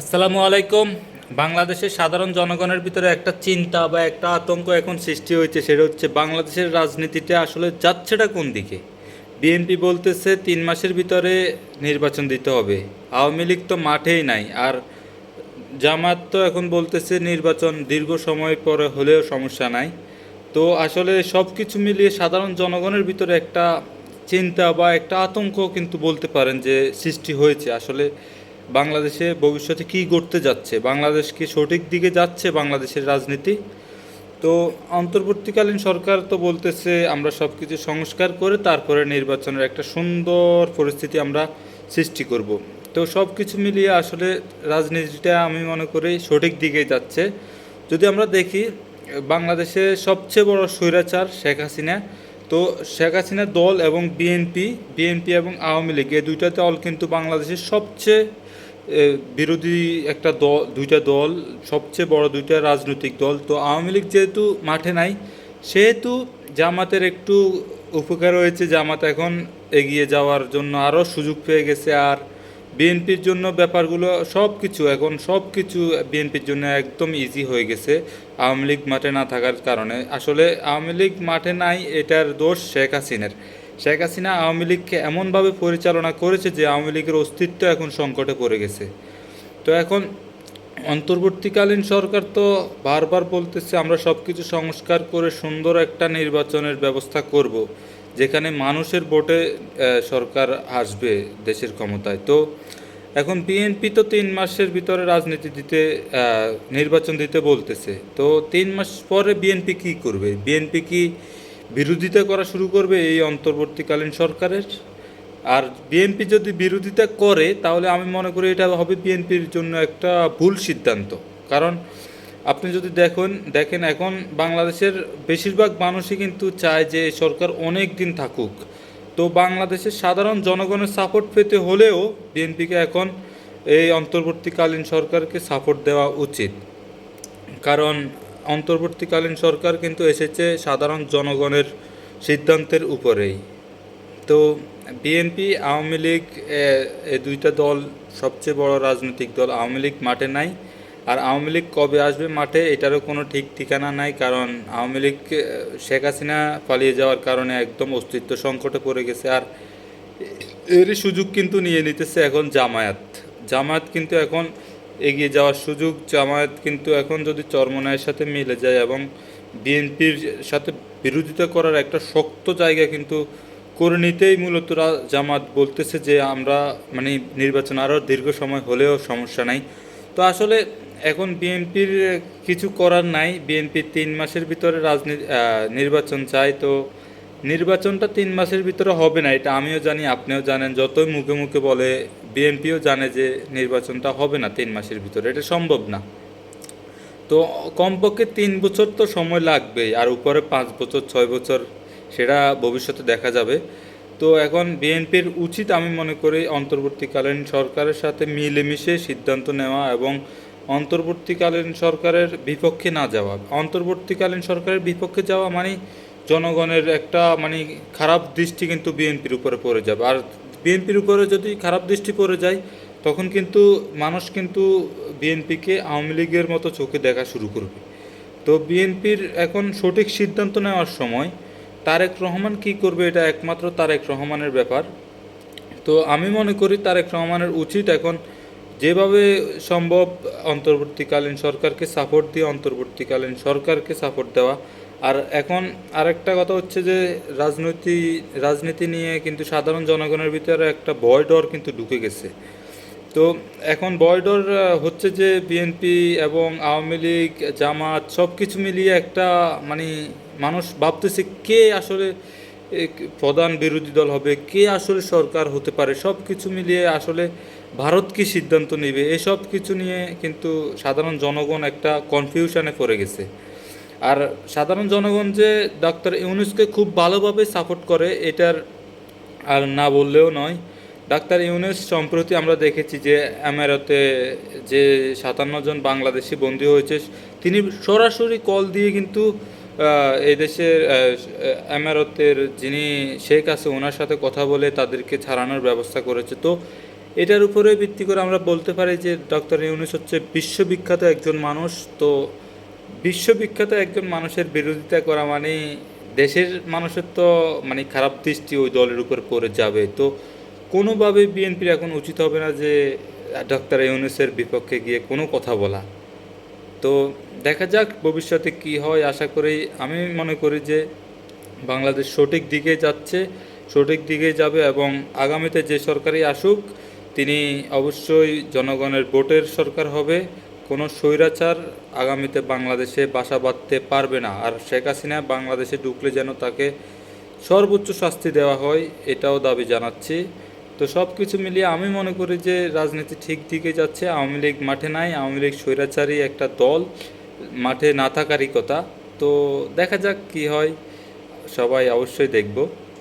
আসসালামু আলাইকুম। বাংলাদেশের সাধারণ জনগণের ভিতরে একটা চিন্তা বা একটা আতঙ্ক এখন সৃষ্টি হয়েছে, সেটা হচ্ছে বাংলাদেশের রাজনীতিতে আসলে যাচ্ছেটা কোন দিকে? বিএনপি বলতেছে তিন মাসের ভিতরে নির্বাচন দিতে হবে। আওয়ামী লীগ তো মাঠেই নাই, আর জামাত তো এখন বলতেছে নির্বাচন দীর্ঘ সময় পরে হলেও সমস্যা নাই। তো আসলে সব কিছু মিলিয়ে সাধারণ জনগণের ভিতরে একটা চিন্তা বা একটা আতঙ্ক কিন্তু বলতে পারেন যে সৃষ্টি হয়েছে। আসলে বাংলাদেশে ভবিষ্যতে কী ঘটতে যাচ্ছে? বাংলাদেশ কি সঠিক দিকে যাচ্ছে বাংলাদেশের রাজনীতি? তো অন্তর্বর্তীকালীন সরকার তো বলতেছে আমরা সব কিছু সংস্কার করে তারপরে নির্বাচনের একটা সুন্দর পরিস্থিতি আমরা সৃষ্টি করব। তো সব কিছু মিলিয়ে আসলে রাজনীতিটা আমি মনে করি সঠিক দিকে যাচ্ছে। যদি আমরা দেখি, বাংলাদেশে সবচেয়ে বড় স্বৈরাচার শেখ হাসিনা। তো শেখ হাসিনা দল এবং বিএনপি বিএনপি এবং আওয়ামী লীগ, এই দুইটা দল কিন্তু বাংলাদেশের সবচেয়ে বিরোধী একটা দল, দুইটা দল, সবচেয়ে বড় দুইটা রাজনৈতিক দল। তো আওয়ামী লীগ যেহেতু মাঠে নাই, সেহেতু জামাতের একটু উপকার হয়েছে। জামাত এখন এগিয়ে যাওয়ার জন্য আরও সুযোগ পেয়ে গেছে। আর বিএনপির জন্য ব্যাপারগুলো সব কিছু এখন সব কিছু বিএনপির জন্য একদম ইজি হয়ে গেছে আওয়ামী লীগ মাঠে না থাকার কারণে। আসলে আওয়ামী লীগ মাঠে নাই, এটার দোষ শেখ হাসিনার। শেখ হাসিনা আওয়ামী লীগকে এমনভাবে পরিচালনা করেছে যে আওয়ামী লীগের অস্তিত্ব এখন সংকটে পড়ে গেছে। তো এখন অন্তর্বর্তীকালীন সরকার তো বারবার বলতেছে, আমরা সব কিছু সংস্কার করে সুন্দর একটা নির্বাচনের ব্যবস্থা করব, যেখানে মানুষের ভোটে সরকার আসবে দেশের ক্ষমতায়। তো এখন বিএনপি তো তিন মাসের ভিতরে রাজনীতি দিতে নির্বাচন দিতে বলতেছে। তো তিন মাস পরে বিএনপি কি করবে? বিএনপি কি বিরোধিতা করা শুরু করবে এই অন্তর্বর্তীকালীন সরকারের। আর বিএনপি যদি বিরোধিতা করে, তাহলে আমি মনে করি এটা হবে বিএনপির জন্য একটা ভুল সিদ্ধান্ত। কারণ আপনি যদি দেখুন, দেখেন এখন বাংলাদেশের বেশিরভাগ মানুষই কিন্তু চায় যে সরকার অনেক দিন থাকুক। তো বাংলাদেশের সাধারণ জনগণের সাপোর্ট পেতে হলেও বিএনপিকে এখন এই অন্তর্বর্তীকালীন সরকারকে সাপোর্ট দেওয়া উচিত। কারণ অন্তর্বর্তীকালীন সরকার কিন্তু এসেছে সাধারণ জনগণের সিদ্ধান্তের উপরেই। তো বিএনপি, আওয়ামী লীগ, এ- দুইটা দল সবচেয়ে বড় রাজনৈতিক দল, আওয়ামী লীগ মাঠে নাই। আর আওয়ামী লীগ কবে আসবে মাঠে এটারও কোনো ঠিক ঠিকানা নাই, কারণ আওয়ামী লীগ শেখ হাসিনা পালিয়ে যাওয়ার কারণে একদম অস্তিত্ব সংকটে পড়ে গেছে। আর এরই সুযোগ কিন্তু নিয়ে নিতেছে এখন জামায়াত। জামায়াত কিন্তু এখন এগিয়ে যাওয়ার সুযোগ, জামায়াত কিন্তু এখন যদি চরমনায়ের সাথে মিলে যায় এবং বিএনপির সাথে বিরোধিতা করার একটা শক্ত জায়গা কিন্তু করে নিতেই মূলত জামাত বলতেছে যে আমরা মানে নির্বাচন আরও দীর্ঘ সময় হলেও সমস্যা নাই। তো আসলে এখন বিএনপির কিছু করার নাই, বিএনপি তিন মাসের ভিতরে রাজনীতি নির্বাচন চায়, তো নির্বাচনটা তিন মাসের ভিতরে হবে না, এটা আমিও জানি, আপনিও জানেন, যতই মুখে মুখে বলে, বিএনপিও জানে যে নির্বাচনটা হবে না তিন মাসের ভিতরে, এটা সম্ভব না। তো কমপক্ষে তিন বছর তো সময় লাগবেই আর উপরে পাঁচ বছর, ছয় বছর সেটা ভবিষ্যতে দেখা যাবে। তো এখন বিএনপির উচিত আমি মনে করি অন্তর্বর্তীকালীন সরকারের সাথে মিলেমিশে সিদ্ধান্ত নেওয়া এবং অন্তর্বর্তীকালীন সরকারের বিপক্ষে না যাওয়া। অন্তর্বর্তীকালীন সরকারের বিপক্ষে যাওয়া মানে জনগণের একটা মানে খারাপ দৃষ্টি কিন্তু বিএনপির উপরে পড়ে যাবে। আর বিএনপির উপরে যদি খারাপ দৃষ্টি পড়ে যায়, তখন কিন্তু মানুষ কিন্তু বিএনপিকে আওয়ামী লীগের মতো চোখে দেখা শুরু করবে। তো বিএনপির এখন সঠিক সিদ্ধান্ত নেওয়ার সময় তারেক রহমান কি করবে এটা একমাত্র তারেক রহমানের ব্যাপার। তো আমি মনে করি তারেক রহমানের উচিত এখন যেভাবে সম্ভব অন্তর্বর্তীকালীন সরকারকে সাপোর্ট দিয়ে অন্তর্বর্তীকালীন সরকারকে সাপোর্ট দেওয়া। আর এখন আরেকটা কথা হচ্ছে যে রাজনীতি রাজনীতি নিয়ে কিন্তু সাধারণ জনগণের ভিতরে একটা ভয় ডর কিন্তু ঢুকে গেছে। তো এখন বয়ডর হচ্ছে যে বিএনপি এবং আওয়ামী লীগ, জামাত সব কিছু মিলিয়ে একটা মানে মানুষ ভাবতেছে কে আসলে প্রধান বিরোধী দল হবে, কে আসলে সরকার হতে পারে সব কিছু মিলিয়ে আসলে ভারত কি সিদ্ধান্ত নেবে, এসব কিছু নিয়ে কিন্তু সাধারণ জনগণ একটা কনফিউশনে পড়ে গেছে। আর সাধারণ জনগণ যে ডাক্তার ইউনুসকে খুব ভালোভাবে সাপোর্ট করে, এটার আর না বললেও নয়। ডাক্তার ইউনুস সম্প্রতি আমরা দেখেছি যে আমেরাতে যে সাতান্ন জন বাংলাদেশি বন্দী হয়েছে, তিনি সরাসরি কল দিয়ে কিন্তু এই দেশের যিনি শেখ আছে, ওনার সাথে কথা বলে তাদেরকে ছাড়ানোর ব্যবস্থা করেছে। তো এটার উপরে ভিত্তি করে আমরা বলতে পারি যে ডক্টর ইউনুস হচ্ছে বিশ্ববিখ্যাত একজন মানুষ। তো বিশ্ববিখ্যাত একজন মানুষের বিরোধিতা করা মানে দেশের মানুষের তো মানে খারাপ দৃষ্টি ওই দলের উপর পড়ে যাবে। তো কোনোভাবে বিএনপির এখন উচিত হবে না যে ডক্টর ইউনুসের বিপক্ষে গিয়ে কোনো কথা বলা। তো দেখা যাক ভবিষ্যতে কি হয়। আশা করি, আমি মনে করি যে বাংলাদেশ সঠিক দিকে যাচ্ছে, সঠিক দিকে যাবে এবং আগামীতে যে সরকারই আসুক, তিনি অবশ্যই জনগণের ভোটের সরকার হবে। কোনো স্বৈরাচার আগামীতে বাংলাদেশে বাসা বাঁধতে পারবে না। আর শেখ হাসিনা বাংলাদেশে ঢুকলে যেন তাকে সর্বোচ্চ শাস্তি দেওয়া হয়, এটাও দাবি জানাচ্ছি। তো সব কিছু মিলিয়ে আমি মনে করি যে রাজনীতি ঠিক দিকে যাচ্ছে। আওয়ামী লীগ মাঠে নাই, আওয়ামী লীগ স্বৈরাচারী একটা দল, মাঠে না থাকারই কথা। তো দেখা যাক কি হয়, সবাই অবশ্যই দেখব।